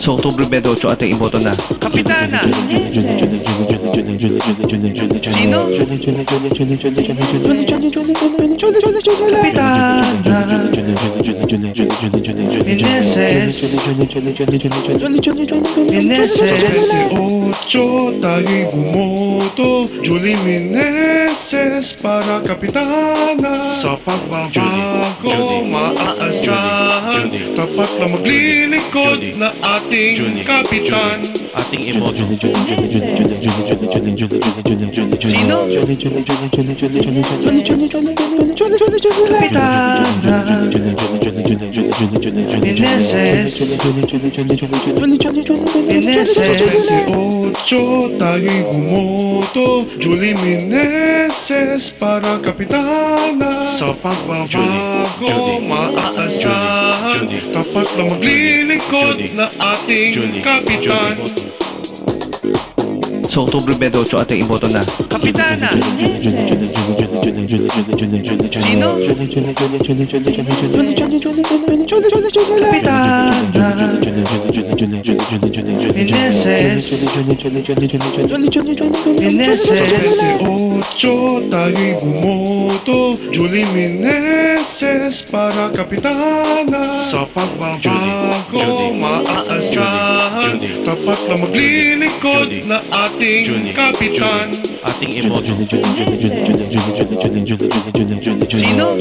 Sa Oktubre 28 ating iboto na. Kapitana! Sino? Meneses. Meneses. Ocho, tayo'y bumoto Julie Meneses para kapitana Sa pagbabago maaasahan Tapat na maglilingkod na ating kapitan Ating iboto. Sino? Tayo'y bumoto Julie Meneses para kapitana Sa pagbabago maaasahan Tapat na maglilingkod na ating kapitan Sa Oktubre 28 ating iboto na. Kapitana! Sino? Kapitana! Meneses. Meneses. Ocho, tayo'y bumoto Julie Meneses para kapitana Sa pagbabago maaasahan Tapat na maglilingkod na ating kapitan. Ating emoji. Sino?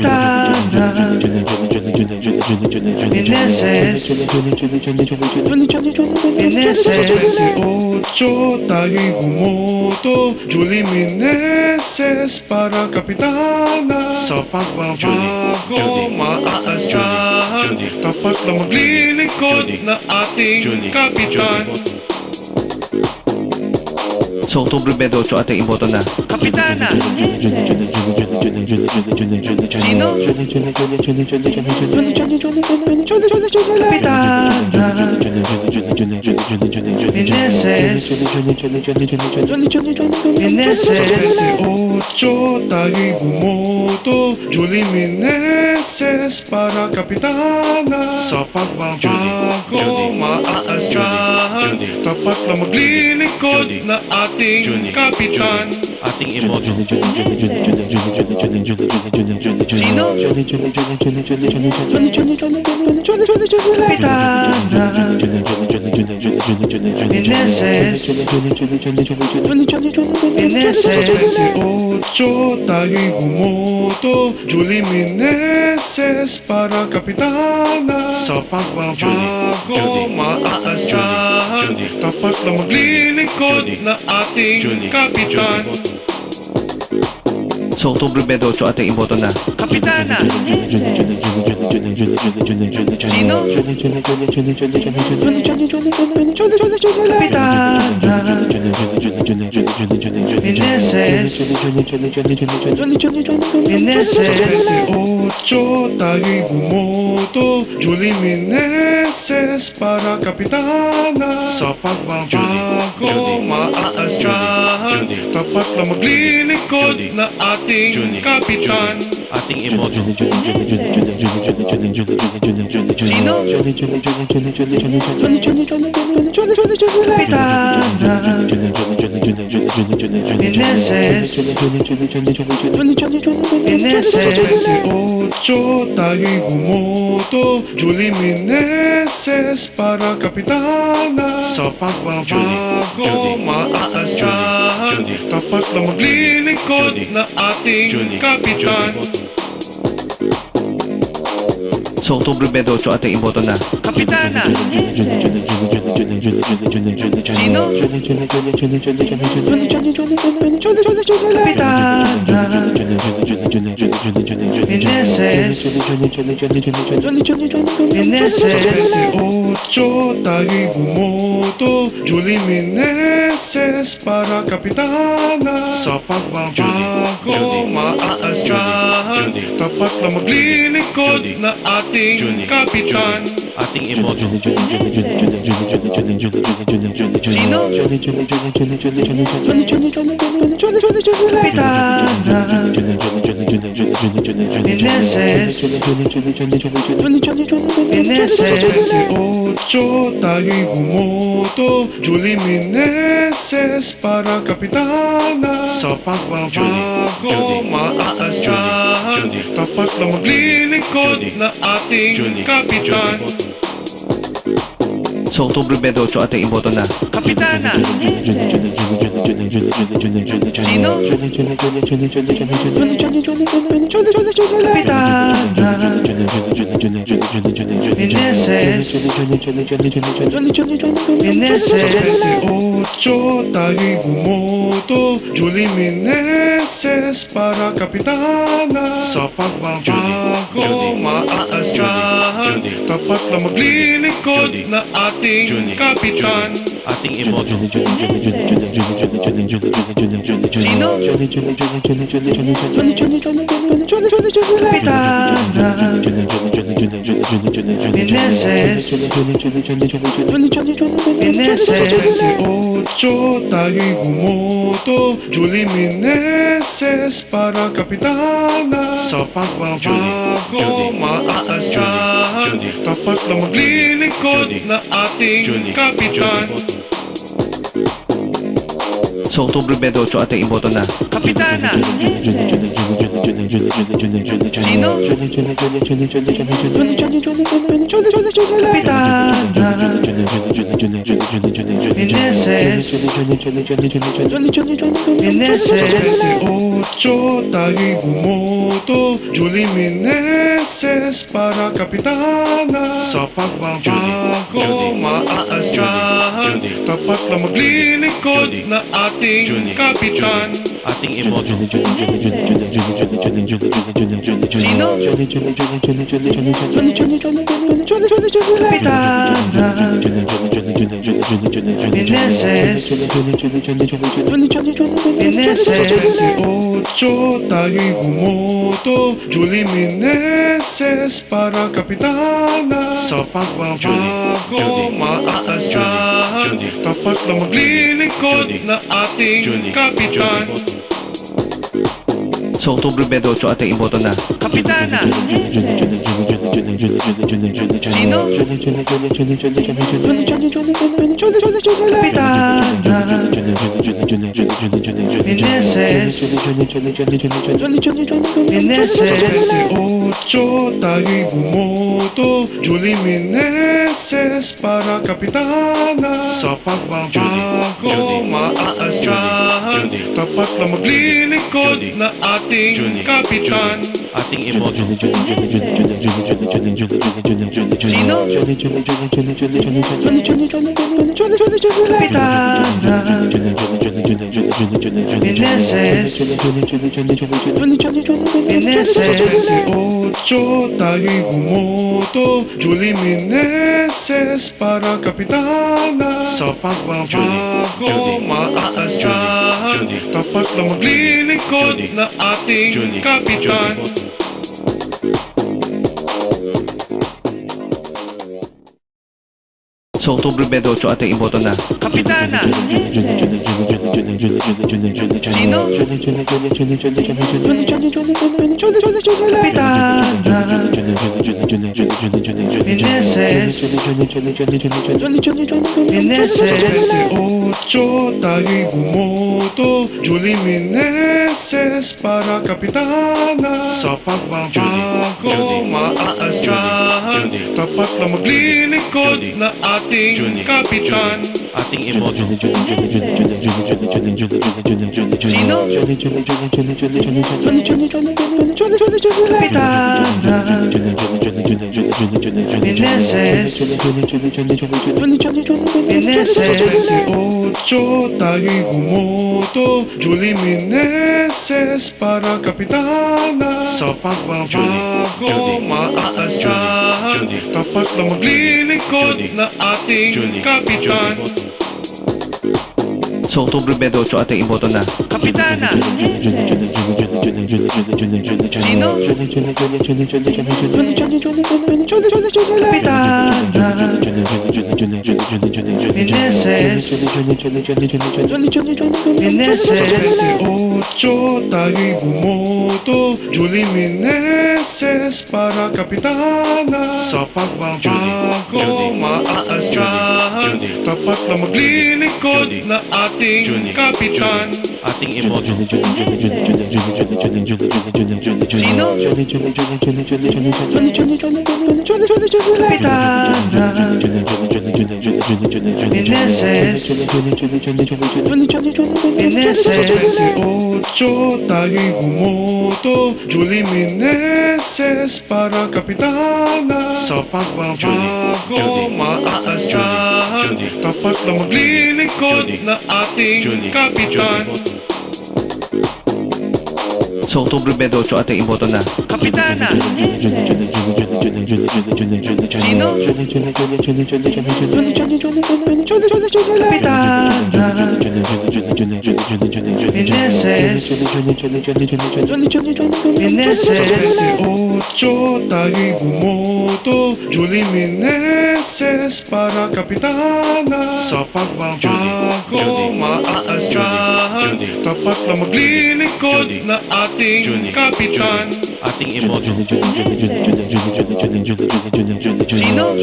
Kapitan. 8 tayo'y bumoto Julie Meneses para kapitana Sa pagbabago maaasahan Tapat na maglilingkod na ating kapitan sa Oktubre 28 ating iboto na. Kapitana! Sino? Kapitana! Meneses. Meneses. Ocho, tayo'y bumoto Julie Meneses para kapitana Sa pagbabago maaasahan Tapat na maglilingkod na ating kapitan Ating iboto. Sino? Kapitana! Ocho, tayo'y bumoto Julie Meneses para kapitana Sa pagbabago maaasahan Tapat na maglilingkod na ating kapitan Sa Oktubre 28 ating iboto na. Kapitana! Sino? Kapitana! Lucho, Tarigumoto, Julie Meneses para kapitana Sa pagbabago, maaasahan Tapat na maglilikod na ating kapitan ating emoji. Sino? Kapitan! 2028 tayo'y humoto Julie Meneses para kapitana Sa pagbabago maaasahan Tapat na maglilingkod na ating kapitan sa Oktubre 28 ating iboto na. Kapitana! Sino? Kapitana! Meneses. Meneses. Ocho, tayo'y bumoto Julie Meneses para kapitana Sa pagbabago maaasahan Tapat na maglilingkod na ating kapitan Ating iboto. Ocho, tayo'y bumoto Julie. Meneses para kapitana Sa pagbabago maaasahan Tapat na maglilingkod na ating kapitan Sa Oktubre 28, ating iboto na. Kapitana! Sino? Ocho, tayo'y bumoto Julie Meneses para kapitana Sa pagbabago maaasahan Tapat na maglilingkod na ating kapitan Ating iboto. Sino? Ocho, tayo'y bumoto Julie Meneses para kapitana Sa pagbabago maaasahan Tapat na maglilingkod na ating kapitan Sa Oktubre 28, ating iboto na. Kapitana! Sino? Ocho, tayo'y bumoto Julie Meneses para kapitana Sa pagbabago maaasahan Tapat na maglilingkod na ating kapitan Ating iboto. Sino? Ocho, tayo'y bumoto Julie Meneses para kapitana Sa pagbabago maaasahan Tapat na maglilingkod na ating kapitan Sa Oktubre 28, ating iboto na. Kapitana! Sino? Ocho, tayo'y bumoto Julie Meneses para kapitana. Sa pagbabago maaasahan Tapat na maglilingkod na ating kapitan Ating iboto. Sino? Ocho, tayo'y bumoto Julie Meneses para kapitana Sa pagbabago maaasahan Tapat na maglilingkod na ating kapitan Sa Oktubre 28, ating iboto na. Kapitana! Sino? Ocho, tayo'y bumoto Julie Meneses para kapitana Sa pagbabago maaasahan Tapat na maglilingkod na ating kapitan Ating iboto. Sino? Ocho, tayo'y bumoto Julie Meneses para kapitana Sa pagbabago maaasahan Tapat na maglilingkod na ating kapitan Sa Oktubre 28 ating iboto na. Kapitana. Sino? Ocho, tayo'y bumoto Julie Meneses para kapitana Sa pagbabago maaasahan Tapat na maglilingkod na ating kapitan Ating iboto. Sino? Ocho, tayo'y bumoto Julie Meneses para kapitana Sa pagbabago maaasahan Tapat na maglilingkod na ating kapitan Sa Oktubre 28 ating iboto na. Kapitana. Sino? Ocho, tayo'y bumoto Julie Meneses para kapitana Sa pagbabago maaasahan Tapat na maglilingkod na ating kapitan Ating iboto. Sino?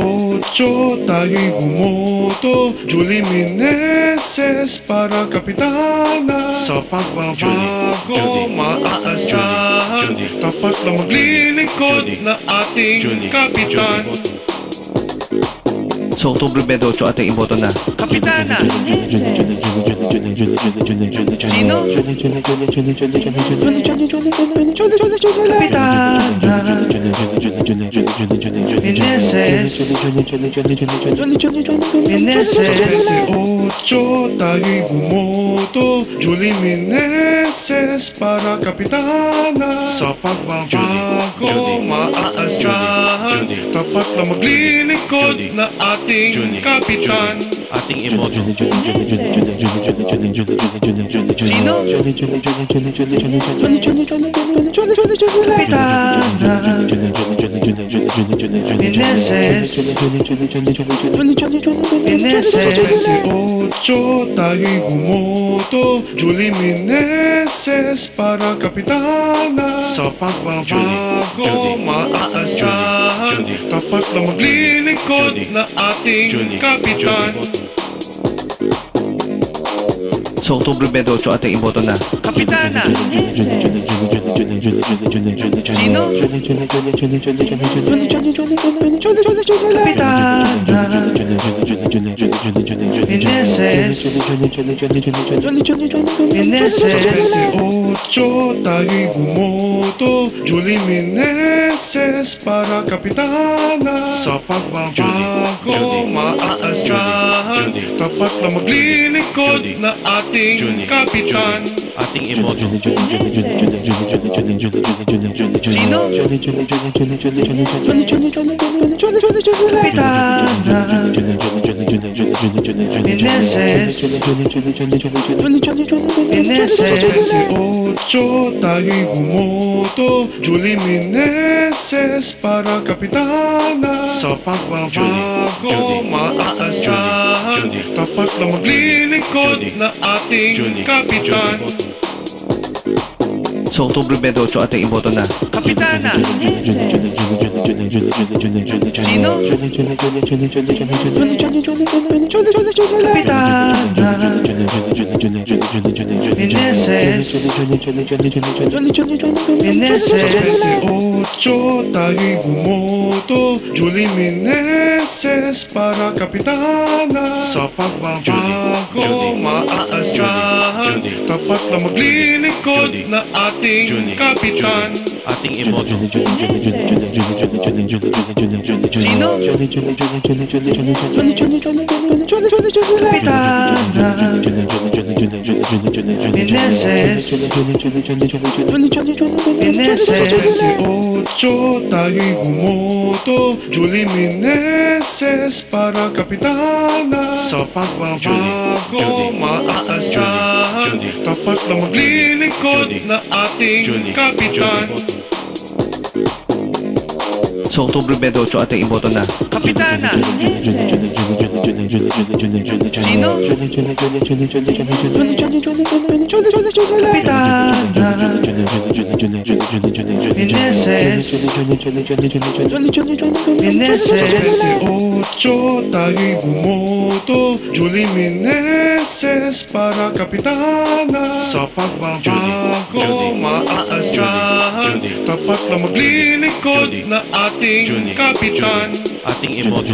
Ocho, tayo'y bumoto Julie Meneses para kapitana Sa pagbabago maaasahan Tapat na maglilingkod na ating kapitan Sa Oktubre 28 ating iboto na. Kapitana. Sino? Ocho, tayo'y bumoto Julie Meneses para kapitana Sa pagbabago maaasahan Tapat na maglilingkod na ating kapitan Ating iboto. Sino? Ocho, tayo'y bumoto Julie Meneses para kapitana Sa pagbabago maaasahan Tapat na maglilingkod na ating kapitan Sa Oktubre 28 ating iboto na. Kapitana. Sino? Ocho, tayo'y bumoto Julie Meneses para kapitana Sa pagbabago maaasahan Tapat na maglilingkod na ating kapitan Ating iboto. Sino? Ocho, tayo'y bumoto Julie Meneses para kapitana Sa pagbabago maaasahan Tapat na maglilingkod na ating kapitan Sa Oktubre 28 ating iboto na. Kapitana. Sino? Ocho, tayo'y bumoto Julie Meneses para kapitana Sa pagbabago maaasahan Tapat na maglilingkod na ating kapitan Ating iboto. Sino? Meneses Meneses 28 tayo'y bumoto Julie Meneses para kapitana Sa pagbabago maaasahan Tapat na maglilingkod na ating kapitan Sa Oktubre 28 ating iboto na. Kapitana Sino? Meneses Meneses 28 tayo'y bumoto Julie Meneses para kapitana Sa pagbabago maaasahan Tapat na maglilingkod na ating kapitan Ating iboto.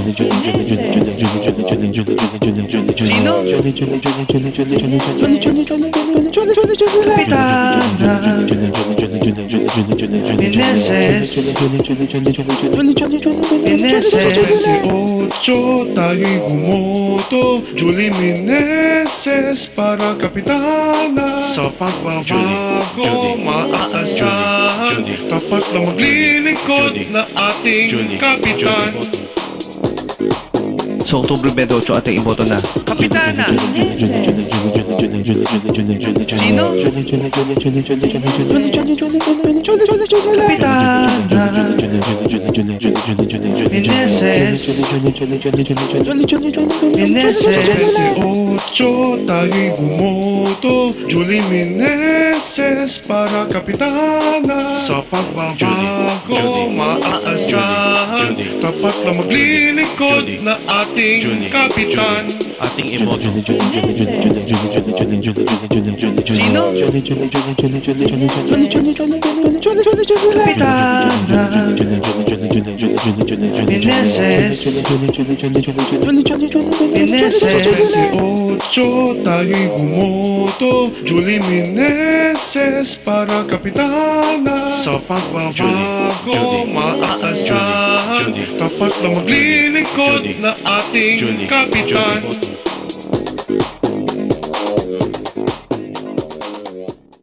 Sino? Kapitana Meneses Meneses 28 tayo'y bumoto Julie Meneses para kapitana Sa pagbabago maaasahan Tapat na maglilingkod na ating kapitan Sa Oktubre 28 ating iboto na. Kapitana Sino? Kapitana Meneses Meneses 28 tayo'y bumoto Julie Meneses para kapitana Sa pagbabago maaasahan Tapat na maglilingkod na ating kapitan Ating iboto. Sino? Kapitana Meneses 28 tayo'y bumoto Julie Meneses para kapitana Sa pagbabago maaasahan Tapat na maglilingkod na ating kapitan